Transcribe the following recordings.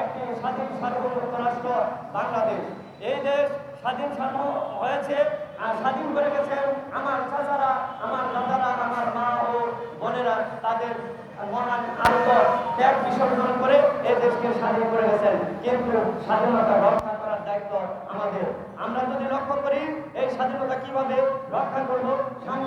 একটি স্বাধীন সার্বভৌম রাষ্ট্র বাংলাদেশ। এই দেশ স্বাধীন সার্ব হয়েছে আর স্বাধীন করে গেছেন আমার চাচারা, আমার দাদারা, আমার মা ও বোনেরা তাদের মহান বিসর্জন করে এই দেশকে স্বাধীন করে গেছেন। কিন্তু স্বাধীনতা রক্ষা করার দায়িত্ব আমাদের। আমরা যদি লক্ষ্য করি, এই স্বাধীনতা কীভাবে রক্ষা করব সাম্য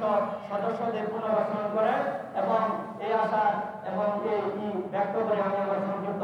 তিনশো সদস্যদের পুনর্বাসন করেন এবং এই আশা এবং এই ব্যক্ত করে আমি আমার সংক্ষিপ্ত